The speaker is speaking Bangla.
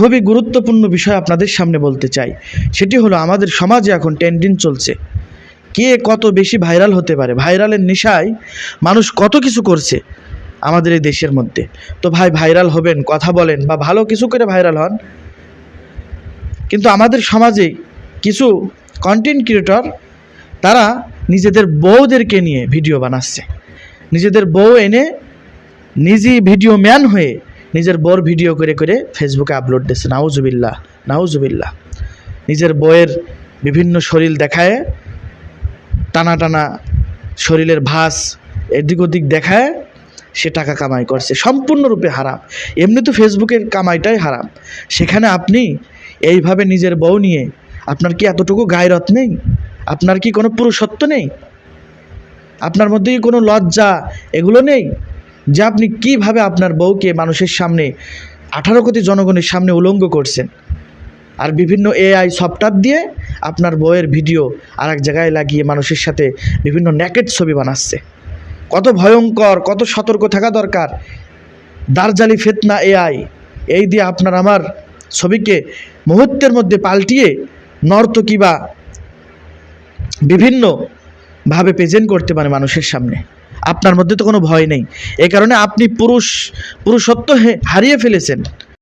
খুবই গুরুত্বপূর্ণ বিষয় আপনাদের সামনে বলতে চাই। সেটি হলো, আমাদের সমাজে এখন ট্রেন্ডিং চলছে। কে কত বেশি ভাইরাল হতে পারে? ভাইরালের নেশায় মানুষ কত কিছু করছে আমাদের এই দেশের মধ্যে? তো ভাই, ভাইরাল হবেন, কথা বলেন বা ভালো কিছু করে ভাইরাল হন। কিন্তু আমাদের সমাজে কিছু কন্টেন্ট ক্রিয়েটর তারা নিজেদের বউদেরকে নিয়ে ভিডিও বানাচ্ছে। নিজেদের বউ এনে নিজেই ভিডিও ম্যান হয়ে নিজের বউর ভিডিও করে করে ফেসবুকে আপলোড দিচ্ছে নাউজুবিল্লাহ নাউজুবিল্লাহ। নিজের বউয়ের বিভিন্ন শরীর দেখায়, টানা টানা শরীরের ভাস এদিক ওদিক দেখায়, সে টাকা কামাই করছে। সম্পূর্ণরূপে হারাম। এমনি তো ফেসবুকের কামাইটাই হারাম। সেখানে আপনি এইভাবে নিজের বউ নিয়ে আপনার কি এতটুকু গায়রত নেই? আপনার কি কোনো পুরুষত্ব নেই? আপনার মধ্যে কি কোনো লজ্জা এগুলো নেই? যে আপনি কীভাবে আপনার বউকে মানুষের সামনে, আঠারো কোটি জনগণের সামনে উলঙ্গ করছেন। আর বিভিন্ন এআই সফটওয়্যার দিয়ে আপনার বউয়ের ভিডিও আর এক জায়গায় লাগিয়ে মানুষের সাথে বিভিন্ন ন্যাকেট ছবি বানাচ্ছে। কত ভয়ঙ্কর, কত সতর্ক থাকা দরকার। দার্জালি ফেতনা এআই এই দিয়ে আপনার আমার ছবিকে মুহূর্তের মধ্যে পাল্টিয়ে নর্তকী বা বিভিন্নভাবে প্রেজেন্ট করতে পারে মানুষের সামনে। আপনার মধ্যে তো কোনো ভয় নেই। এ কারণে আপনি পুরুষ পুরুষত্ব হারিয়ে ফেলেছেন।